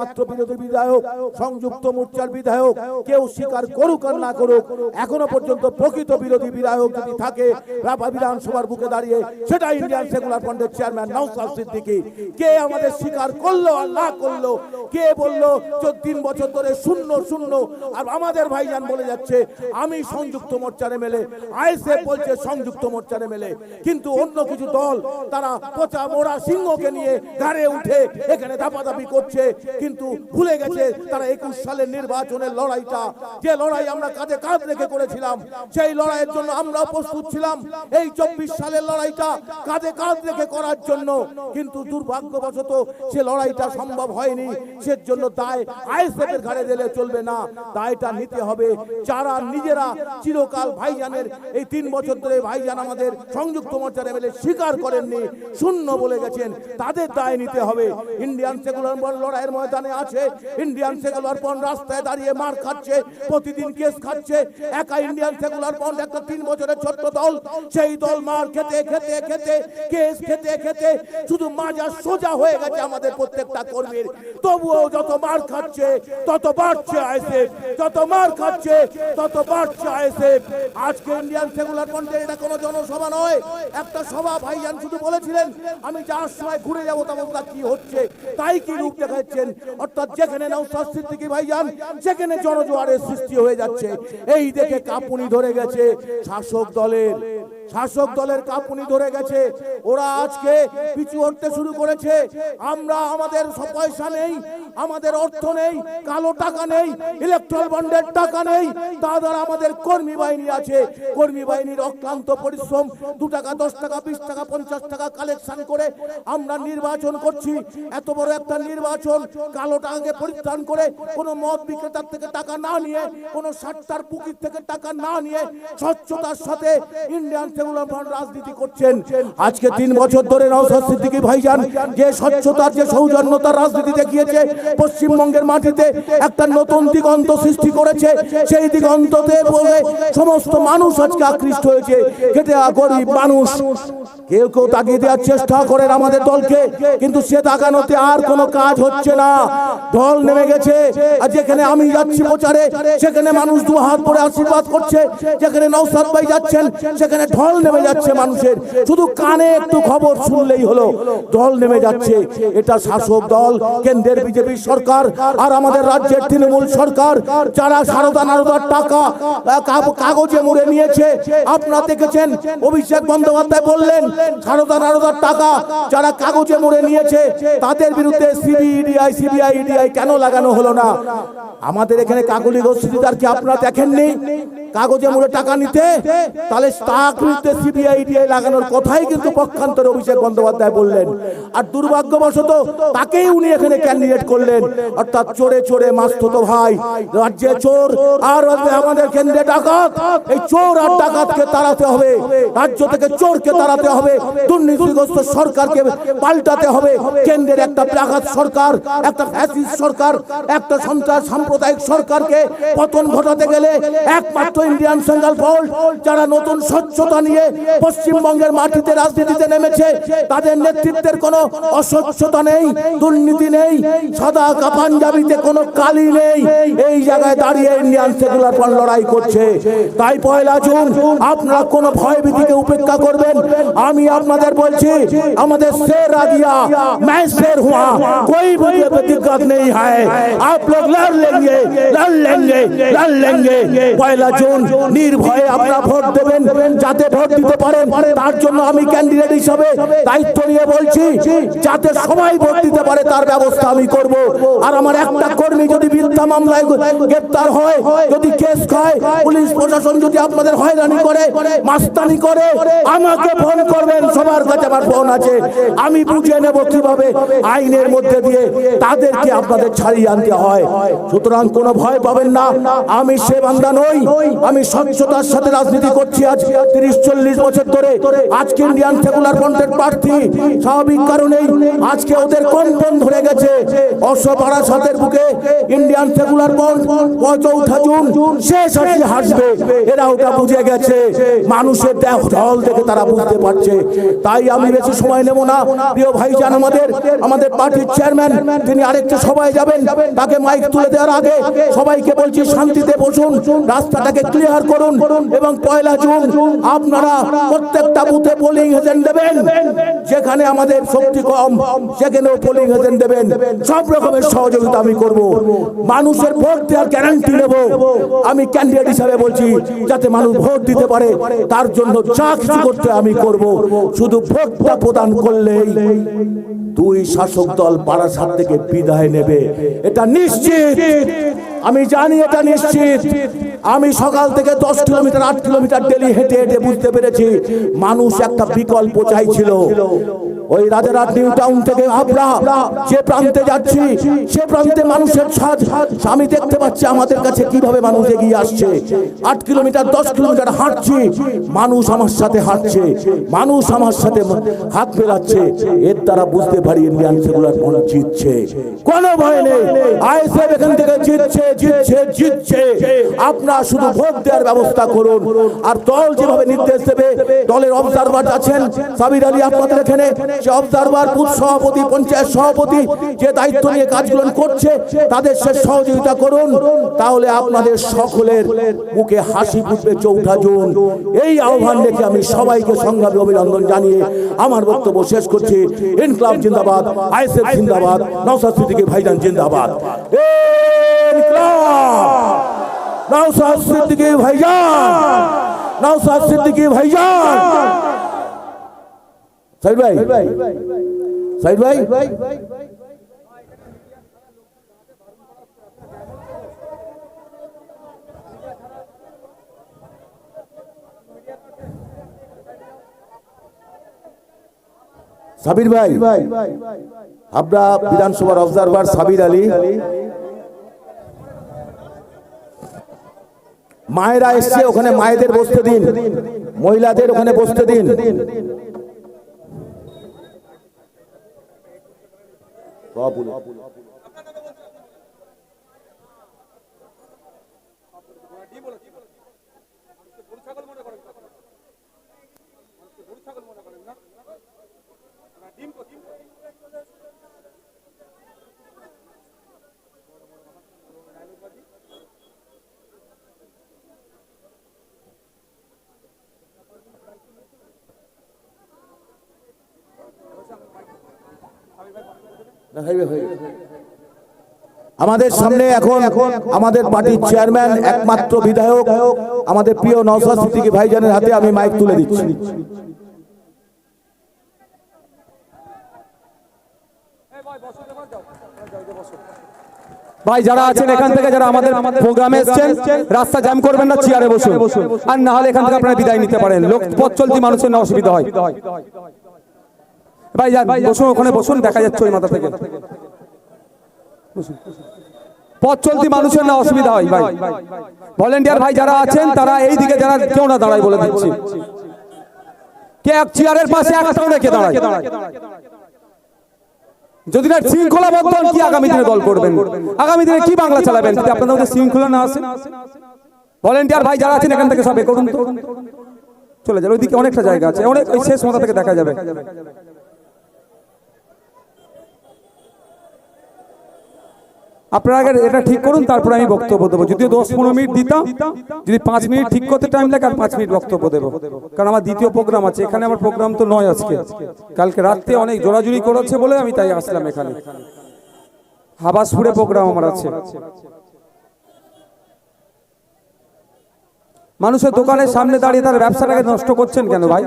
একমাত্র বিরোধী বিধায়ক, সংযুক্ত মোর্চার বিধায়ক, কেউ স্বীকার করুক আর না করুক, এখনও পর্যন্ত প্রকৃত বিরোধী বিধায়ক যদি থাকে রাপা বিধানসভার বুকে দাঁড়িয়ে সেটা ইন্ডিয়ান সেকুলার ফ্রন্টের চেয়ারম্যান নওসাদ সিদ্দিকী। কে আমাদের স্বীকার করল আর না করল? কে বলল তিন বছর ধরে শূন্য শূন্য? আর আমাদের ভাইজান বলে যাচ্ছে, আমি সংযুক্ত মোর্চার এমএলএ আইএসএফ বলছে সংযুক্ত মোর্চার এমএলএ কিন্তু অন্য কিছু দল, তারা পচা মোড়া সিংহকে নিয়ে ঘাড়ে উঠে এখানে দাপাদাপি করছে। কিন্তু ভুলে গেছে তারা একুশ সালের নির্বাচনের লড়াইটা। যে লড়াই আমরা কাঁধে কাঁধ রেখে করেছিলাম, সেই লড়াইয়ের জন্য আমরা প্রস্তুত ছিলাম। এই চব্বিশ সালের লড়াইটা কাঁধে কাঁধ রেখে করার জন্য। কিন্তু দুর্ভাগ্যবশত সে লড়াইটা সম্ভব হয়নি। সেজন্য দায় আইএসএফ ঘাড়ে দিলে চলবে না। দায়টা নিতে হবে যারা নিজেরা চিরকাল ভাইজানের, এই তিন বছর ধরে ভাইজান আমাদের সংযুক্ত মোর্চার এমএলএ স্বীকার করেননি। শূন্য বলে গেছেন। তাদের দায় নিতে হবে। ইন্ডিয়ান সেকুলার লড়াইয়ের ময়দানে আছে। ইন্ডিয়ান সেকুলার বন্ড রাস্তায় দাঁড়িয়ে মার খাচ্ছে, প্রতিদিন কেস খাচ্ছে। একা ইন্ডিয়ান সেকুলার বন্ড একটা তিন বছরের ছোট্ট দল, সেই দল মার খেতে খেতে খেতে, কেস খেতে খেতে, শুধু মাজা সোজা হয়ে গেছে আমাদের প্রত্যেকটা কর্মীর। তবুও যত মার খাচ্ছে, তত বাড়ছে আইসেফ যত মার খাচ্ছে, তত বাড়ছে আইসেফ আজকে ইন্ডিয়ান সেকুলার ফ্রন্টের এটা কোনো জনসভা নয়, একটা সভা ভাইজান শুধু বলেছিলেন, আমি যাওয়ার সময় ঘুরে যাব তখন কি হচ্ছে? তাই কি রূপ দেখাচ্ছেন? অর্থাৎ যেখানে নৌসাদ সিদ্দিকি ভাইজান সেখানে জনজোয়ারের সৃষ্টি হয়ে যাচ্ছে, এই দেখে কাঁপুনি ধরে গেছে শাসক দলের। শাসক দলের কাপুনি ধরে গেছে। ওরা আজকে পিছু হটতে শুরু করেছে। আমরা আমাদের পয়সা নেই, আমাদের অর্থ নেই, কালো টাকা নেই ইলেকট্রাল বন্ডের টাকা নেই। তা দ্বারা আমাদের কর্মী বাহিনী আছে। কর্মী বাহিনীর অক্লান্ত পরিশ্রম, দু টাকা, দশ টাকা, বিশ টাকা, পঞ্চাশ টাকা কালেকশন করে আমরা নির্বাচন করছি। এত বড় একটা নির্বাচন, কালো টাকাকে পরিত্রাণ করে কোনো মদ বিক্রেতার থেকে টাকা না নিয়ে, কোনো সাতটার পুকির থেকে টাকা না নিয়ে, স্বচ্ছতার সাথে ইন্ডিয়ান রাজনীতি করছেন। আজকে তিন বছর ধরে ভাইজান যে স্বচ্ছতার, যে সৌজন্যতার রাজনীতি দেখিয়েছে, পশ্চিমবঙ্গের মাটিতে একটা নতুন দিগন্ত সৃষ্টি করেছে। সেই দিগন্ততে বলে সমস্ত মানুষ আজকে আকৃষ্ট হয়েছে। খেটে গরিব মানুষ। কেউ কেউ তাকিয়ে দেওয়ার চেষ্টা করেন আমাদের দলকে, কিন্তু সে তাকানোতে আর কোনো কাজ হচ্ছে না। ঢল নেমে গেছে। আর যেখানে আমি যাচ্ছি প্রচারে, সেখানে মানুষ দু হাত পরে আশীর্বাদ করছে। যেখানে নৌসাদ ভাই যাচ্ছেন, সেখানে ঢল নেমে যাচ্ছে মানুষের। শুধু কানে একটু খবর শুনলেই হলো ঢল নেমে যাচ্ছে। এটা শাসক দল কেন্দ্রের বিজেপি সরকার আর আমাদের রাজ্যের তৃণমূল সরকার। যারা সারদা নারদার টাকা কাগজে মুড়ে নিয়েছে আপনারা দেখেছেন? অভিষেক বন্দ্যোপাধ্যায় বললেন সারদা নারদার টাকা যারা কাগজে মুড়ে নিয়েছে তাদের বিরুদ্ধে সিবিআই সিবিআই ইডিআই কেন লাগানো হলো না? আমাদের এখানে কাগলি গোষ্ঠীদার কি আপনারা দেখেননি? কাগজে মুড়ে টাকা নিতে, তাহলে তার বিরুদ্ধে সিবিআই ইডিআই লাগানোর কথাই কিন্তু পক্ষান্তরে অভিষেক বন্দ্যোপাধ্যায় বললেন। আর দুর্ভাগ্যবশত তাকেই উনি এখানে ক্যান্ডিডেট করলেন। অর্থাৎ চোরে চোরে মাস্তত ভাই, রাজ্যে চোর, আর আমাদের কেন্দ্রে ডাকাত। এই চোর আর ডাকাতকে তাড়াতে হবে, রাজ্য থেকে চোরকে তাড়াতে হবে, দুর্নীতিগ্রস্ত সরকারকে পাল্টাতে হবে। কেন্দ্রের একটা ডাকাত সরকার, একটা ফ্যাসিস্ট সরকার, একটা সন্ত্রাস সাম্প্রদায়িক সরকারকে পতন ঘটাতে গেলে একমাত্র ইন্ডিয়ান সেন্ট্রাল ফল্ট যারা নতুন স্বচ্ছতা নিয়ে পশ্চিমবঙ্গের মাটিতে রাজনীতিতে নেমেছে তাদের নেতৃত্বের কোনো অস্বচ্ছতা নেই দুর্নীতি নেই সাদা কাপাঞ্জাবিতে কোনো কালি নেই এই জায়গায় দাঁড়িয়ে ইন্ডিয়ান সেকুলার ফ্রন্ট লড়াই করছে তাই পয়লা জুন আপনারা কোনো ভয়ভীতিকে উপেক্ষা করবেন আমি আপনাদের বলছি আমাদের শের आ गया मैं शेर हुआ कोई मुझे दिक्कत नहीं है आप लोग लड़ लेंगे लड़ लेंगे लड़ लेंगे পয়লা জুন নির্ভয়ে আপনারা ভোট দেবেন, যাতে ভোট দিতে পারেন, তার জন্য আমি ক্যান্ডিডেট হিসাবে দায়িত্ব নিয়ে বলছি, যাতে সবাই ভোট দিতে পারে, তার ব্যবস্থা আমি করব। আর আমার একটা কর্মী যদি মিথ্যা মামলায় গ্রেপ্তার হয়, যদি কেস খায়, পুলিশ প্রশাসন যদি আপনাদের হয়রানি করে, মাস্তানি করে, আমাকে ফোন করবেন, সবার কাছে আমার ফোন আছে। আমি বুঝে নেব কীভাবে আইনের মধ্যে দিয়ে তাদেরকে আপনাদের ছাড়িয়ে আনতে হয়। সুতরাং কোনো ভয় পাবেন না, আমি সে বান্দা নই। আমি স্বচ্ছতার সাথে রাজনীতি করছি আজ তিরিশ, চল্লিশ বছর ধরে। আজকে ইন্ডিয়ান সেকুলার ফ্রন্টের প্রার্থী, স্বাভাবিক কারণেই আজকে ওদের কম্পন ধরে গেছে। নশো বারাসাতের বুকে ইন্ডিয়ান সেকুলার বন্ড চৌঠা জুন, শেষ হাসি হাসবে। এরা ওটা বুঝে গেছে। মানুষের দেহ ঢল দেখে তারা বুঝতে পারছে। তাই আমি বেশি সময় নেব না। প্রিয় ভাইজান আমাদের আমাদের পার্টির চেয়ারম্যান তিনি আরেকটা সবাই যাবেন। তাকে মাইক তুলে দেওয়ার আগে সবাইকে বলছি শান্তিতে বসুন। রাস্তাটাকে ক্লিয়ার করুন এবং পয়লা জুন আপনারা প্রত্যেকটা বুথে পোলিং এজেন্ট দেবেন, যেখানে আমাদের শক্তি কম, সেখানেও পোলিং এজেন্ট দেবেন। সব রকমের সহযোগিতা আমি করব। মানুষের ভোট দেওয়ার গ্যারান্টি নেব। আমি ক্যান্ডিডেট হিসাবে বলছি, যাতে মানুষ ভোট দিতে পারে, তার জন্য যা কিছু করতে আমি করব। শুধু ভোটটা প্রদান করলেই দুই শাসক দল বারাসাত থেকে বিদায় নেবে। এটা নিশ্চিত। আমি জানি এটা নিশ্চিত। আমি সকাল থেকে দশ কিলোমিটার, আট কিলোমিটার ডেলি হেঁটে হেঁটে বুঝতে পেরেছি, মানুষ একটা বিকল্প চাইছিল। ওই রাজারহাট নিউ টাউন থেকে আমরা যে প্রান্তে যাচ্ছি, সে প্রান্তে মানুষের সাজ আমি দেখতে পাচ্ছি আমাদের কাছে কীভাবে মানুষ এগিয়ে আসছে। আট কিলোমিটার, দশ কিলোমিটার হাঁটছি। মানুষ আমার সাথে হাঁটছে। মানুষ আমার সাথে হাত মেলাচ্ছে। এর দ্বারা বুঝতে পারি ইন্ডিয়ান সেকুলার কোন জিতছে। কোনো ভয় নেই। আইএসএফ এখান থেকে জিতছে জিতছে জিতছে। আপনারা শুধু ভোট দেওয়ার ব্যবস্থা করুন। আর দল যেভাবে নির্দেশ দেবে, দলের অবজারভার আছেন, সাবির আলী আপনাদের এখানে। সে অবজারভার বুথ সভাপতি, পঞ্চায়েত সভাপতি যে দায়িত্ব নিয়ে কাজগুলো করছে, তাদের সে সহযোগিতা করুন। তাহলে আপনাদের সকলের মুখে হাসি ফুটবে চৌঠা জুন। এই আহ্বান রেখে আমি সবাইকে সংগ্রামী অভিনন্দন জানিয়ে আমার বক্তব্য শেষ করছি। ইনকলাব জিন্দাবাদ, আইএসএফ জিন্দাবাদ, নওসাদ সিদ্দিকী ভাইজান জিন্দাবাদ। নওসাদ সিদ্দিকী ভাইজান! নওসাদ সিদ্দিকী ভাইজান! সাইড ভাই। সাইড ভাই। সাবির ভাই। আমরা বিধানসভার অবজারভার সাবির আলী। মায়েরা এসছে ওখানে মায়েদের বসতে দিন। মহিলাদের ওখানে বসতে দিন। قابل আমাদের সামনে এখন আমাদের পার্টির চেয়ারম্যান একমাত্র বিধায়ক। আমাদের প্রিয় নওসাদ সিদ্দিকী ভাইজানের হাতে আমি মাইক তুলে দিচ্ছি। ভাই যারা আছেন এখান থেকে যারা আমাদের প্রোগ্রামে এসেছেন রাস্তা জ্যাম করবেন না চেয়ারে বসুন। আর না হলে এখান থেকে আপনারা বিদায় নিতে পারেন। লোক পথ চলতি মানুষের না অসুবিধা হয়। ভাই যান বসুন ওখানে বসুন দেখা যাচ্ছে ওই মাথা থেকে। পথ চলতি মানুষের না অসুবিধা হয় ভাই। ভলেন্টিয়ার ভাই যারা আছেন তারা এই দিকে যারা কেউ না দাঁড়ায় বলে দিচ্ছি। কে এক চেয়ারের পাশে একটাও রেখে দাঁড়ায়? যদি না শৃঙ্খলা বদ্ধ কি আগামী দিনে দল করবেন? আগামী দিনে কি বাংলা চালাবেন? যদি আপনাদের মধ্যে শৃঙ্খলা না আসে? ভলেন্টিয়ার ভাই যারা আছেন এখান থেকে সবে করুন তো। চলে যান ওইদিকে অনেকটা জায়গা আছে। অনেক ওই শেষ মাথা থেকে দেখা যাবে। আপনারা আগে এটা ঠিক করুন তারপরে আমি বক্তব্য দেবো। যদিও দশ পনেরো মিনিট দিতাম যদি পাঁচ মিনিট ঠিক করতে টাইম লাগে আর পাঁচ মিনিট বক্তব্য দেবো। কারণ আমার দ্বিতীয় প্রোগ্রাম আছে এখানে আমার প্রোগ্রাম তো নয় আজকে। কালকে রাত্রে অনেক জোরাজুরি করেছে বলে আমি তাই আসলাম এখানে। হাবাসপুরে প্রোগ্রাম আমার আছে। মানুষের দোকানের সামনে দাঁড়িয়ে তার ব্যবসাটাকে নষ্ট করছেন কেন ভাই?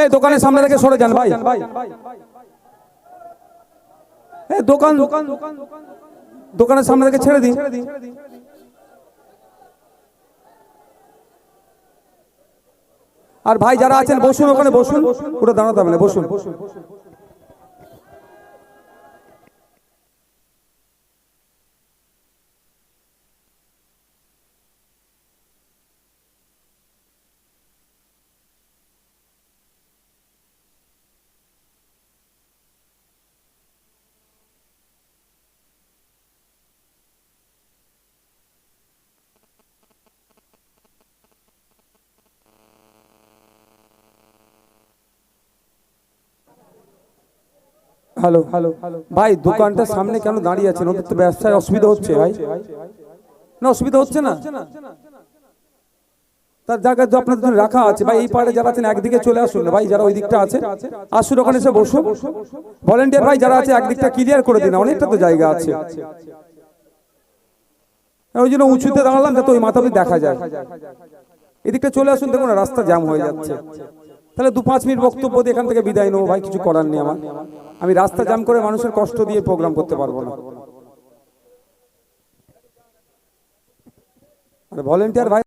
এই দোকানের সামনে থেকে সরে যান ভাই। এই দোকান দোকান দোকানের সামনে থেকে ছেড়ে দিই। আর ভাই যারা আছেন, বসুন ওখানে, বসুন। ওটা দাঁড়াতে হবে না, বসুন। হ্যালো হ্যালো ভাই দোকানটার সামনে কেন দাঁড়িয়ে আছেন? ওদের তো ব্যবসায় অসুবিধা হচ্ছে, ভাই। না, অসুবিধা হচ্ছে না? তার জায়গা তো আপনার জন্য রাখা আছে। ভাই, এই পাড়ে যারা আছেন, একদিকে চলে আসুন না। ভাই, যারা ওই দিকটা আছে, আসুন ওখানে এসে বসুন। ভলেন্টিয়ার ভাই, যারা আছে, একদিকটা ক্লিয়ার করে দিন। অনেকটা তো জায়গা আছে। ওই জন্য উঁচুতে দাঁড়ালাম, যাতে ওই মাথা দেখা যায়। এদিকটা চলে আসুন, দেখুন রাস্তা জ্যাম হয়ে যাচ্ছে। তাহলে দু পাঁচ মিনিট বক্তব্য দিয়ে এখান থেকে বিদায় নেব। ভাই, কিছু করার নেই আমার। আমি রাস্তা জাম করে মানুষের কষ্ট দিয়ে প্রোগ্রাম করতে পারব না। আর ভলেন্টিয়ার ভাই